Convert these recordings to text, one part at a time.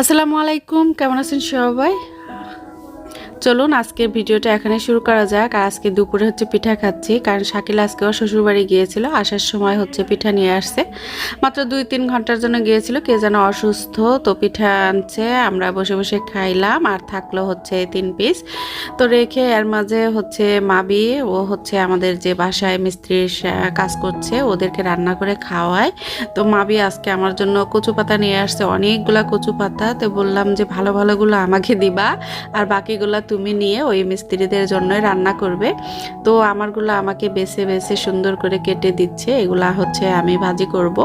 আসসালামু আলাইকুম কেমন আছেন সবাই চলুন আজকে ভিডিওটা এখানে শুরু করা যাক। আর আজকে দুপুরে হচ্ছে পিঠা খাচ্ছি, কারণ শাকিল আজকে ওর শ্বশুরবাড়ি গিয়েছিল, আসার সময় হচ্ছে পিঠা নিয়ে আসছে। মাত্র দুই তিন ঘণ্টার জন্য গিয়েছিল, কে যেন অসুস্থ, তো পিঠা আনছে, আমরা বসে বসে খাইলাম, আর থাকল হচ্ছে তিন পিস। তো রেখে এর মাঝে হচ্ছে মাবি, ও হচ্ছে আমাদের যে বাসায় মিস্ত্রির কাজ করছে, ওদেরকে রান্না করে খাওয়ায়। তো মাবি আজকে আমার জন্য কচু পাতা নিয়ে আসছে, অনেকগুলা কচু পাতা। তো বললাম যে, ভালো ভালোগুলো আমাকে দিবা, আর বাকিগুলা তুমি নিয়ে ওই মিস্ত্রিদের জন্যই রান্না করবে। তো আমারগুলো আমাকে বেছে বেছে সুন্দর করে কেটে দিচ্ছে। এগুলা হচ্ছে আমি ভাজি করব।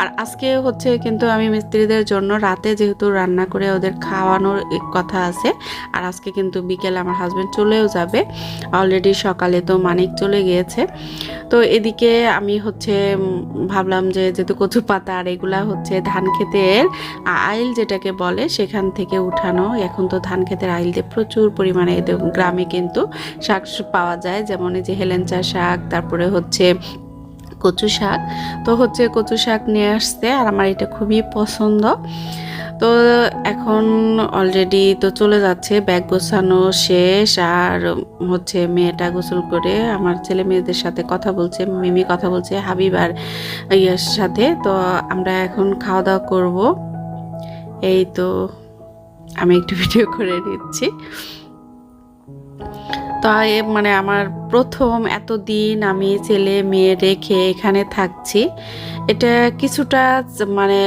আর আজকে হচ্ছে কিন্তু আমি মিস্ত্রিদের জন্য রাতে যেহেতু রান্না করে ওদের খাওয়ানোর কথা আছে, আর আজকে কিন্তু বিকেলে আমার হাজব্যান্ড চলেও যাবে। অলরেডি সকালে তো মানিক চলে গিয়েছে। তো এদিকে আমি হচ্ছে ভাবলাম যে যেহেতু কচু পাতা আর এগুলা হচ্ছে ধান ক্ষেতের আইল যেটাকে বলে, সেখান থেকে উঠানো। এখন তো ধান ক্ষেতের আইল দিয়ে প্রচুর পরিমাণে এদের গ্রামে কিন্তু শাক পাওয়া যায়। যেমন এই যে হেলেঞ্চা শাক, তারপরে হচ্ছে কচু শাক। তো হচ্ছে কচু শাক নিয়ে আসতে আর আমার এটা খুবই পছন্দ। তো এখন অলরেডি তো চলে যাচ্ছে, ব্যাগ গোছানো শেষ। আর হচ্ছে মেয়েটা গোসল করে আমার ছেলে মেয়েদের সাথে কথা বলছে, মিমি কথা বলছে, হাবিব আর ইয়ের সাথে। তো আমরা এখন খাওয়া দাওয়া করব। এই তো আমি একটু ভিডিও করে নিচ্ছি। তাই মানে আমার প্রথম এত দিন আমি ছেলে মেয়ে রেখে এখানে থাকছি। এটা কিছুটা মানে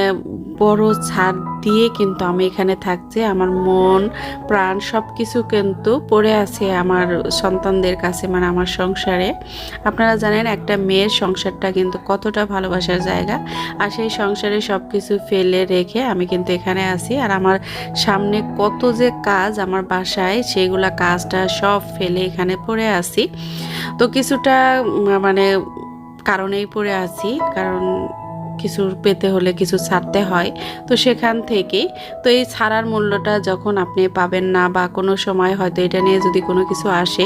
বড় ছাদ দিয়ে কিন্তু আমি এখানে থাকছি। আমার মন, প্রাণ সব কিছু কিন্তু পড়ে আছে আমার সন্তানদের কাছে মানে আমার সংসারে। আপনারা জানেন একটা মেয়ের সংসারটা কিন্তু কতটা ভালোবাসার জায়গা। আর সেই সংসারে সব কিছু ফেলে রেখে আমি কিন্তু এখানে আছি। আর আমার সামনে কত যে কাজ আমার বাসায়, সেগুলা কাজটা সব ফেলে এখানে পড়ে আছি। তো কিছুটা মানে কারণেই পড়ে আছি। কারণ কিছু পেতে হলে কিছু ছাড়তে হয়, তো সেখান থেকেই, তো এই ছাড়ার মূল্যটা যখন আপনি পাবেন না বা কোনো সময় হয়তো এটা নিয়ে যদি কোনো কিছু আসে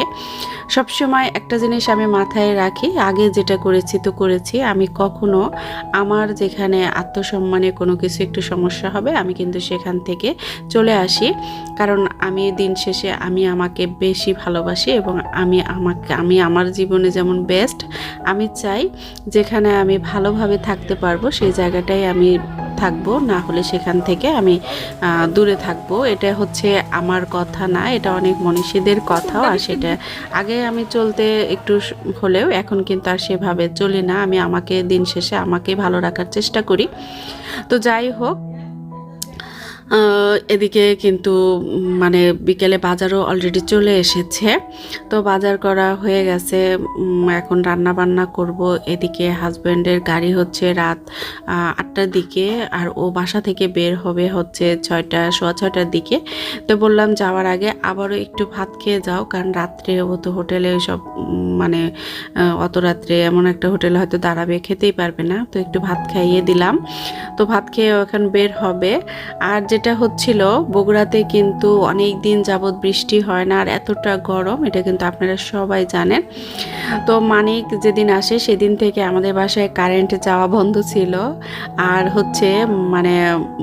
সব সময় একটা জিনিস আমি মাথায় রাখি, আগে যেটা করেছি তো করেছি। আমি কখনো আমার যেখানে আত্মসম্মানে কোনো কিছু একটু সমস্যা হবে, আমি কিন্তু সেখান থেকে চলে আসি। কারণ আমি দিন শেষে আমি আমাকে বেশি ভালোবাসি এবং আমি আমাকে, আমি আমার জীবনে যেমন বেস্ট আমি চাই যেখানে আমি ভালোভাবে থাকতে পারব, সেই জায়গাটাই আমি থাকব, না হলে সেখান থেকে আমি দূরে থাকব। এটা হচ্ছে আমার কথা না, এটা অনেক মনীষীদের কথাও আর সেটা আগে আমি চলতে একটু হলেও এখন কিন্তু আর সেভাবে চলি না। আমি আমাকে দিন শেষে আমাকে ভালো রাখার চেষ্টা করি। তো যাই হোক এদিকে কিন্তু মানে বিকেলে বাজারও অলরেডি চলে এসেছে। তো বাজার করা হয়ে গেছে এখন রান্না বান্না করব। এদিকে হাজব্যান্ডের গাড়ি হচ্ছে রাত আটটার দিকে, আর ও বাসা থেকে বের হবে হচ্ছে ছয়টা, সোয়া ছয়টার দিকে। তো বললাম যাওয়ার আগে আবারও একটু ভাত খেয়ে যাও, কারণ রাত্রে ও তো হোটেলে সব মানে অত রাত্রে এমন একটা হোটেলে হয়তো দাঁড়াবে, খেতেই পারবে না। তো একটু ভাত খাইয়ে দিলাম। তো ভাত খেয়ে এখন বের হবে। আর যেটা হচ্ছিল, বগুড়াতে কিন্তু অনেক দিন যাবৎ বৃষ্টি হয় না, আর এতটা গরম, এটা কিন্তু আপনারা সবাই জানেন। তো মানিক যেদিন আসে, সেদিন থেকে আমাদের বাসায় কারেন্ট যাওয়া বন্ধ ছিল। আর হচ্ছে মানে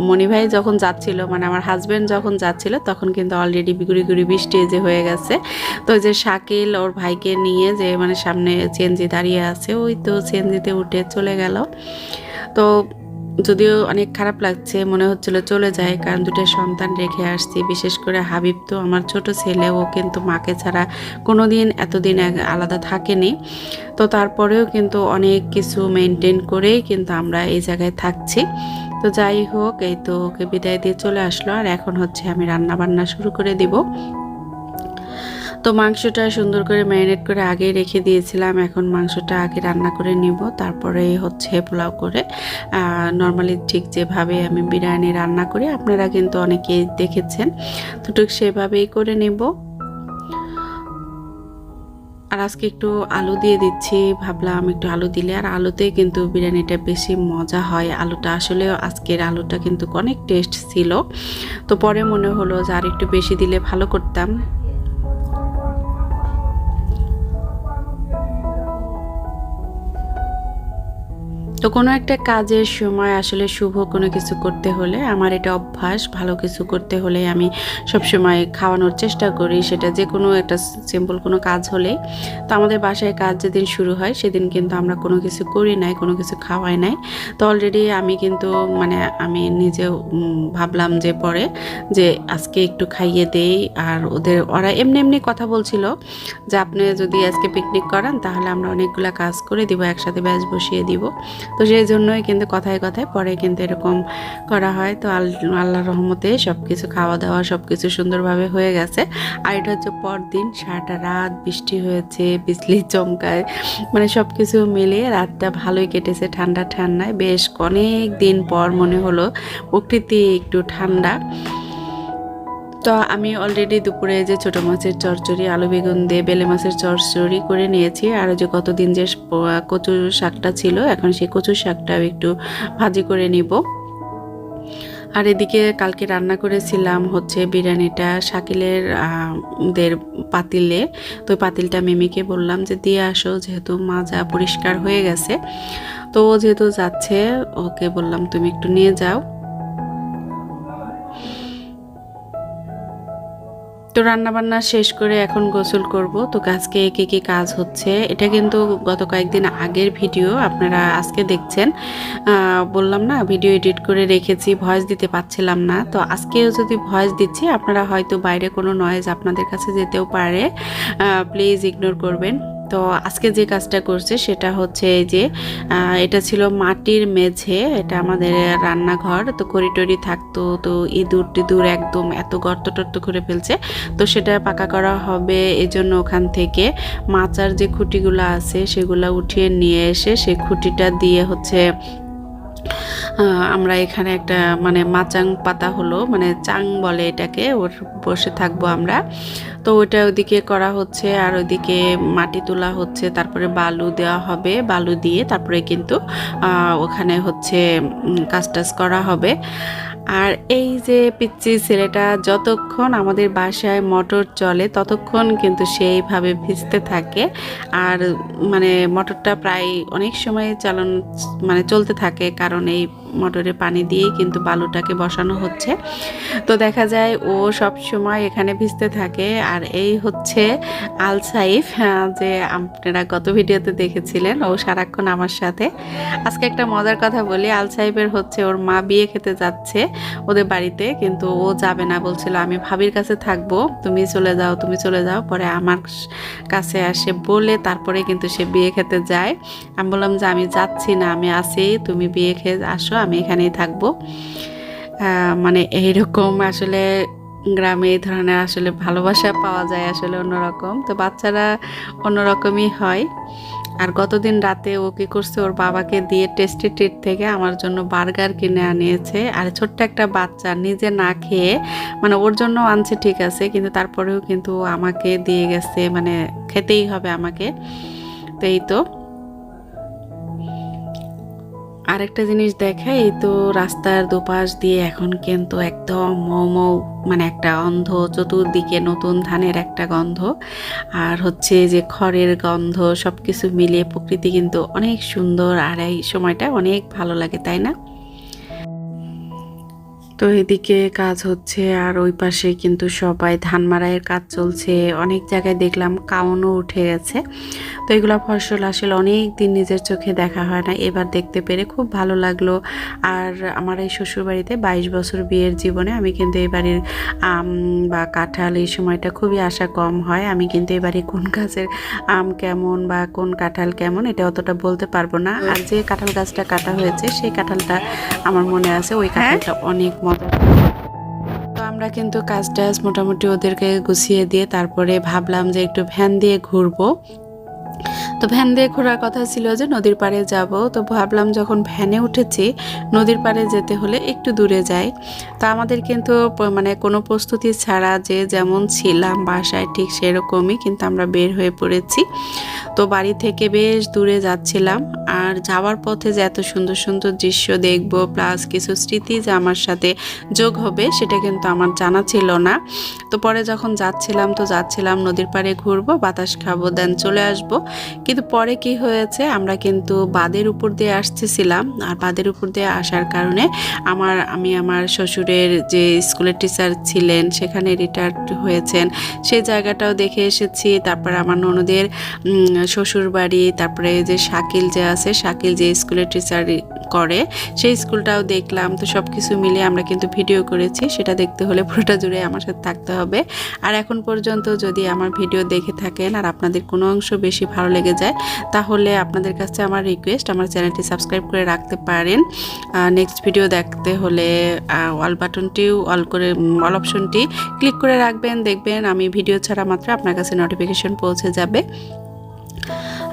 মণিভাই যখন যাচ্ছিল মানে আমার হাজব্যান্ড যখন যাচ্ছিল, তখন কিন্তু অলরেডি গুড়ি গুড়ি বৃষ্টি যে হয়ে গেছে। তো যে শাকিল ওর ভাইকে নিয়ে যে মানে সামনে চেঞ্জি দাঁড়িয়ে আছে, ওই তো চেঞ্জিতে উঠে চলে গেল। তো যদিও অনেক খারাপ লাগছে, মনে হচ্ছিল চলে যায় কারণ দুটো সন্তান রেখে আসছি। বিশেষ করে হাবিব তো আমার ছোট ছেলে, ও কিন্তু মাকে ছাড়া কোনো দিন এতদিন আলাদা থাকেনি। তো তারপরেও কিন্তু অনেক কিছু মেনটেন করেই কিন্তু আমরা এই জায়গায় থাকছি। তো যাই হোক, এই তো ওকে বিদায় দিয়ে চলে আসলো। আর এখন হচ্ছে আমি রান্না বান্না শুরু করে দিব। তো মাংসটা সুন্দর করে ম্যারিনেট করে আগে রেখে দিয়েছিলাম। এখন মাংসটা আগে রান্না করে নিব। তারপরে হচ্ছে পোলাও করে। নর্মালি ঠিক যেভাবে আমি বিরিয়ানি রান্না করি, আপনারা কিন্তু অনেকেই দেখেছেন। তো ঠিক সেভাবেই করে নেব। আর আজকে একটু আলু দিয়ে দিচ্ছি। ভাবলাম একটু আলু দিলে। আর আলুতে কিন্তু বিরিয়ানিটা বেশি মজা হয়। আলুটা আসলে আজকের আলুটা কিন্তু অনেক টেস্ট ছিল। তো পরে মনে হলো যে আর একটু বেশি দিলে ভালো করতাম। তো কোনো একটা কাজের সময় আসলে শুভ কোনো কিছু করতে হলে আমার এটা অভ্যাস ভালো কিছু করতে হলে আমি সবসময় খাওয়ানোর চেষ্টা করি। সেটা যে কোনো একটা সিম্পল কোনো কাজ হলেই। তো আমাদের বাসায় কাজ যেদিন শুরু হয় সেদিন কিন্তু আমরা কোনো কিছু করি নাই কোনো কিছু খাওয়াই নাই। তো অলরেডি আমি কিন্তু মানে আমি উম, ভাবলাম যে পরে যে আজকে একটু খাইয়ে দেই। আর ওদের ওরা এমনি এমনি কথা বলছিল যে আপনি যদি আজকে পিকনিক করান তাহলে আমরা অনেকগুলা কাজ করে দিব একসাথে ব্যাচ বসিয়ে দিব। তো সেই জন্যই কিন্তু কথায় কথায় পরে কিন্তু এরকম করা হয়। তো আল- আল্লাহর রহমতে সব কিছু খাওয়া দাওয়া সব কিছু সুন্দরভাবে হয়ে গেছে। আর এটা হচ্ছে পরদিন সারাটা রাত বৃষ্টি হয়েছে, বিজলি চমকায় মানে সব কিছু মিলিয়ে রাতটা ভালোই কেটেছে ঠান্ডা ঠান্ডায়। বেশ অনেক দিন পর মনে হলো প্রকৃতি একটু ঠান্ডা। তো আমি অলরেডি দুপুরে যে ছোট মাছের চচ্চড়ি, আলু বেগুন দিয়ে বেলে মাছের চচ্চড়ি করে নিয়েছি। আর যে কতদিন যে কচু শাকটা ছিল, এখন সেই কচু শাকটাও একটু ভাজি করে নিব। আর এদিকে কালকে রান্না করেছিলাম হচ্ছে বিরিয়ানিটা শাকিলের দের পাতিলে। তো পাতিলটা মিমিকে বললাম যে, দিয়ে আসো, যেহেতু মাজা পরিষ্কার হয়ে গেছে। তো যেহেতু যাচ্ছে, ওকে বললাম, তুমি একটু নিয়ে যাও। তো রান্না বান্না শেষ করে এখন গোসল করব। তো আজকে কি কি কাজ হচ্ছে, এটা কিন্তু গত কয়েকদিন আগের ভিডিও, আপনারা আজকে দেখছেন। বললাম না, ভিডিও এডিট করে রেখেছি, ভয়েস দিতে পারছিলাম না। তো আজকেও যদি ভয়েস দিচ্ছি, আপনারা হয়তো বাইরে কোনো নয়েজ আপনাদের কাছে যেতেও পারে। প্লিজ ইগনোর করবেন। তো আজকে যে কাজটা করছে সেটা হচ্ছে এই যে এটা ছিল মাটির মেঝে, এটা আমাদের রান্নাঘর, তো করিটরি থাকতো, তো ইঁদুর টিদুর একদম এত গর্ত টর্ত করে ফেলছে। তো সেটা পাকা করা হবে এজন্য ওখান থেকে মাচার যে খুঁটিগুলো আছে সেগুলো উঠিয়ে নিয়ে এসে সেই খুঁটিটা দিয়ে হচ্ছে আমরা এখানে একটা মানে মাচাং পাতা হলো মানে চাং বলে এটাকে ওর বসে থাকব আমরা। তো ওইটা ওইদিকে করা হচ্ছে আর ওইদিকে মাটি তোলা হচ্ছে তারপরে বালু দেওয়া হবে বালু দিয়ে তারপরে কিন্তু ওখানে হচ্ছে উম, কাজ টাজ করা হবে। আর এই যে পিচ্ছি ছেলেটা যতক্ষণ আমাদের বাসায় মোটর চলে, ততক্ষণ কিন্তু সেইভাবে ভিজতে থাকে। আর মানে মোটরটা প্রায় অনেক সময় চালানো মানে চলতে থাকে কারণ এই মোটরে পানি দিয়েই কিন্তু বালুটাকে বসানো হচ্ছে। তো দেখা যায় ও সব সময় এখানে ভিজতে থাকে। আর এই হচ্ছে আল সাইফ যে আপনারা গত ভিডিওতে দেখেছিলেন। ও সারাক্ষণ আমার সাথে। আজকে একটা মজার কথা বলি। আল সাহেবের হচ্ছে ওর মা বিয়ে খেতে যাচ্ছে ওদের বাড়িতে, কিন্তু ও যাবে না। বলছিল, আমি ভাবির কাছে থাকব। তুমি চলে যাও, তুমি চলে যাও। পরে আমার কাছে আসে বলে তারপরে কিন্তু সে বিয়ে খেতে যায়। আমি বললাম যে, আমি যাচ্ছি না, আমি আছি। তুমি বিয়ে খেয়ে আসো। আমি এখানেই থাকব। মানে এইরকম আসলে গ্রামে এই ধরনের আসলে ভালোবাসা পাওয়া যায় আসলে অন্যরকম। তো বাচ্চারা অন্যরকমই হয়। আর গতদিন রাতে ও কী করছে, ওর বাবাকে দিয়ে টেস্টি ট্রিট থেকে আমার জন্য বার্গার কিনে আনিয়েছে। আর ছোট্ট একটা বাচ্চা, নিজে না খেয়ে মানে ওর জন্য আনছে ঠিক আছে, কিন্তু তারপরেও কিন্তু আমাকে দিয়ে গেছে মানে খেতেই হবে আমাকে। তো এই তো। আরেকটা জিনিস দেখাই, তো রাস্তার দুপাশ দিয়ে এখন কিন্তু একদম মৌ মানে একটা অন্ধ চতুর্দিকে নতুন ধানের একটা গন্ধ। আর হচ্ছে যে খড়ের গন্ধ সব কিছু মিলিয়ে প্রকৃতি কিন্তু অনেক সুন্দর। আর এই সময়টা অনেক ভালো লাগে, তাই না? তো এদিকে কাজ হচ্ছে আর ওই পাশে কিন্তু সবাই ধান মারাইয়ের কাজ চলছে। অনেক জায়গায় দেখলাম কাউনও উঠে গেছে। তো এগুলো ফসল আসলে অনেক দিন নিজের চোখে দেখা হয় না। এবার দেখতে পেরে খুব ভালো লাগল। আর আমার এই শ্বশুরবাড়িতে বাইশ বছর বিয়ের জীবনে আমি কিন্তু এই বাড়ির আম বা কাঁঠাল এই সময়টা খুবই আশা কম হয়। আমি কিন্তু এই বাড়ি কোন গাছের আম কেমন বা কোন কাঁঠাল কেমন এটা অতটা বলতে পারব না। আর যে কাঁঠাল গাছটা কাটা হয়েছে সেই কাঁঠালটা আমার মনে আছে ওই কাঁঠালটা অনেক মজা তো আমরা কিন্তু কাজ টাজ মোটামুটি ওদেরকে গুছিয়ে দিয়ে তারপরে ভাবলাম যে একটু ভ্যান দিয়ে ঘুরবো। তো ভ্যান দিয়ে ঘোরার কথা ছিল যে নদীর পাড়ে যাব। তো ভাবলাম যখন ভ্যানে উঠেছি, নদীর পাড়ে যেতে হলে একটু দূরে যাই। তো আমাদের কিন্তু মানে কোনো প্রস্তুতি ছাড়া যে যেমন ছিলাম বাসায় ঠিক সেরকমই কিন্তু আমরা বের হয়ে পড়েছি। তো বাড়ি থেকে বেশ দূরে যাচ্ছিলাম আর যাওয়ার পথে যে এত সুন্দর সুন্দর দৃশ্য দেখব প্লাস কিছু স্মৃতি যে আমার সাথে যোগ হবে সেটা কিন্তু আমার জানা ছিল না। তো পরে যখন যাচ্ছিলাম, তো যাচ্ছিলাম নদীর পাড়ে ঘুরবো, বাতাস খাব দেন চলে আসব। কিন্তু পরে কি হয়েছে, আমরা কিন্তু বাদের উপর দিয়ে আসতেছিলাম আর বাদের উপর দিয়ে আসার কারণে আমার, আমি আমার শ্বশুরের যে স্কুলের টিচার ছিলেন, সেখানে রিটায়ার্ড হয়েছেন। সেই জায়গাটাও দেখে এসেছি, তারপর আমার ননদের শ্বশুর বাড়ি তারপরে যে শাকিল যে আছে, শাকিল যে স্কুলের টিচার করে, সেই স্কুলটাও দেখলাম। তো সব কিছু মিলে আমরা কিন্তু ভিডিও করেছি। সেটা দেখতে হলে পুরোটা জুড়ে আমার সাথে থাকতে হবে। আর এখন পর্যন্ত যদি আমার ভিডিও দেখে থাকেন আর আপনাদের কোনো অংশ বেশি ভালো লেগে যায়, তাহলে আপনাদের কাছে আমার রিকোয়েস্ট আমার চ্যানেলটি সাবস্ক্রাইব করে রাখতে পারেন। নেক্সট ভিডিও দেখতে হলে অল বাটনটিও অল করে অল অপশনটি ক্লিক করে রাখবেন। দেখবেন আমি ভিডিও ছাড়া মাত্র আপনার কাছে নোটিফিকেশন পৌঁছে যাবে।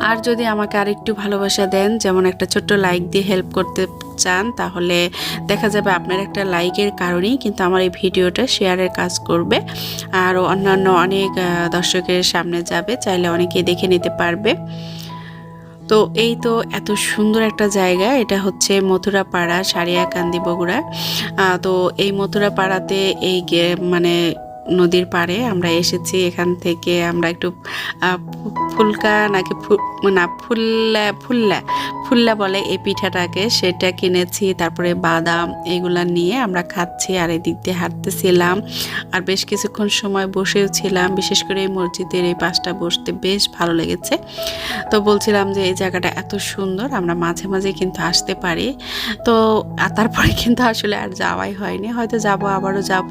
আর যদি আমাকে আরেকটু ভালোবাসা দেন, যেমন একটা ছোট্ট লাইক দিয়ে হেল্প করতে চান, তাহলে দেখা যাবে আপনার একটা লাইকের কারণেই কিন্তু আমার এই ভিডিওটা শেয়ারের কাজ করবে। আর অন্যান্য অনেক দর্শকের সামনে যাবে, চাইলে অনেকে দেখে নিতে পারবে। তো এই তো এত সুন্দর একটা জায়গা, এটা হচ্ছে মথুরা পাড়া সারিয়াকান্দি বগুড়া। তো এই মথুরা পাড়াতে এই মানে নদীর পাড়ে আমরা এসেছি এখান থেকে আমরা একটু ফুলকা নাকি না ফুল্লা ফুল্লা ফুল্লা বলে এই পিঠাটাকে, সেটা কিনেছি, তারপরে বাদাম এগুলা নিয়ে আমরা খাচ্ছি আর এদিক দিয়ে হাঁটতেছিলাম। আর বেশ কিছুক্ষণ সময় বসেও ছিলাম বিশেষ করে এই মসজিদের এই পাশটা বসতে বেশ ভালো লেগেছে। তো বলছিলাম যে এই জায়গাটা এত সুন্দর, আমরা মাঝে মাঝে কিন্তু আসতে পারি। তো তারপরে কিন্তু আসলে আর যাওয়াই হয়নি, হয়তো যাব, আবারও যাব।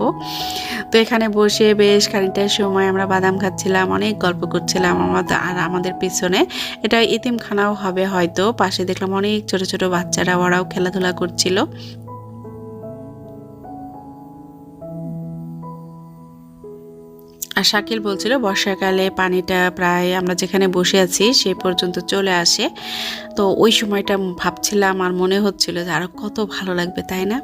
তো এখানে বসে বেশ খানিকটা সময় আমরা বাদাম খাচ্ছিলাম, অনেক গল্প করছিলাম আমাদের, আর আমাদের পিছনে। এটা ইতিমখানাও হবে হয়তো, পাশে দেখলাম অনেক ছোট ছোট বাচ্চারা, ওরাও খেলাধুলা করছিল। আর শাকিল বলছিল, বর্ষাকালে পানিটা প্রায় আমরা যেখানে বসে আছি সেই পর্যন্ত চলে আসে। তো ওই সময়টা ভাবছিলাম আর মনে হচ্ছিল যে আরও কত ভালো লাগবে, তাই না?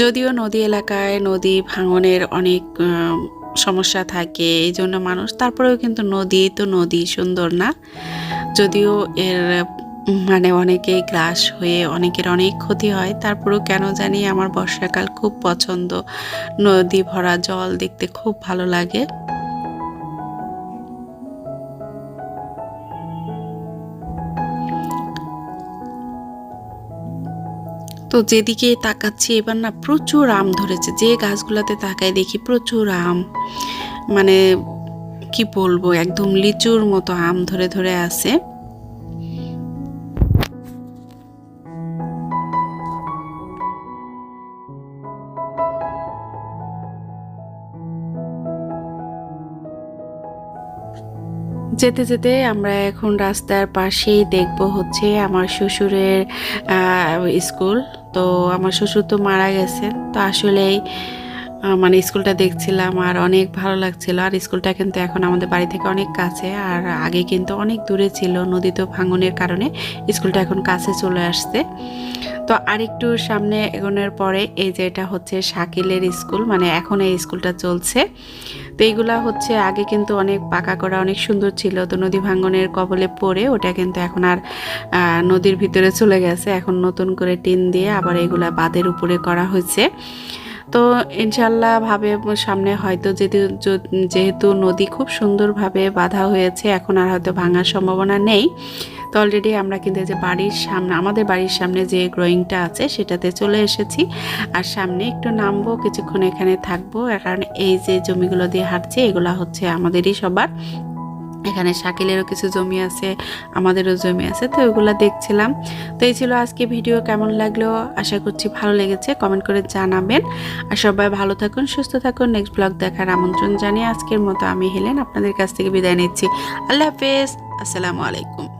যদিও নদী এলাকায় নদী ভাঙনের অনেক সমস্যা থাকে এই জন্য মানুষ, তারপরেও কিন্তু নদী তো নদী, সুন্দর না? যদিও এর মানে অনেকেই গ্রাস হয়ে, অনেকের অনেক ক্ষতি হয়, তারপরেও কেন জানি আমার বর্ষাকাল খুব পছন্দ। নদী ভরা জল দেখতে খুব ভালো লাগে। তো যেদিকে তাকাচ্ছি, এবার না প্রচুর আম ধরেছে। যে গাছগুলোতে তাকাই দেখি প্রচুর আম। মানে কি বলব, একদম লিচুর মতো আম ধরে ধরে আছে। যেতে যেতে আমরা এখন রাস্তার পাশেই দেখব হচ্ছে আমার শ্বশুরের স্কুল। তো আমার শ্বশুর তো মারা গেছেন। তো আসলেই মানে স্কুলটা দেখছিলাম আর অনেক ভালো লাগছিল। আর স্কুলটা কিন্তু এখন আমাদের বাড়ি থেকে অনেক কাছে। আর আগে কিন্তু অনেক দূরে ছিল নদীতে ভাঙনের কারণে স্কুলটা এখন কাছে চলে আসছে। তো আরেকটু সামনে এগোনোর পরে এই যে এটা হচ্ছে শাকিলের স্কুল মানে এখন এই স্কুলটা চলছে। তো এইগুলা হচ্ছে আগে কিন্তু অনেক পাকা করা, অনেক সুন্দর ছিল। তো নদী ভাঙনের কবলে পড়ে ওটা কিন্তু এখন আর নদীর ভিতরে চলে গেছে। এখন নতুন করে টিন দিয়ে আবার এগুলা বাঁধের উপরে করা হয়েছে। তো ইনশাল্লাহ ভাবে সামনে হয়তো যেহেতু যেহেতু নদী খুব সুন্দরভাবে বাঁধা হয়েছে, এখন আর হয়তো ভাঙার সম্ভাবনা নেই। তো অলরেডি আমরা কিন্তু যে বাড়ির সামনে, আমাদের বাড়ির সামনে যে গ্রোয়িংটা আছে সেটাতে চলে এসেছি। আর সামনে একটু নামবো, কিছুক্ষণ এখানে থাকব। কারণ এই যে জমিগুলো দিয়ে হাঁটছি, এগুলো হচ্ছে আমাদেরই সবার। এখানে শাকিলেরও কিছু জমি আছে, আমাদেরও জমি আছে, তো ওগুলো দেখছিলাম। তো এই ছিল আজকে ভিডিও, কেমন লাগল? আশা করছি ভালো লেগেছে কমেন্ট করে জানাবেন। আর সবাই ভালো থাকুন, সুস্থ থাকুন। নেক্সট ব্লগ দেখার আমন্ত্রণ জানিয়ে আজকের মতো আমি, হেলেন, আপনাদের কাছ থেকে বিদায় নিচ্ছি। আল্লাহ হাফেজ, আসসালামু আলাইকুম।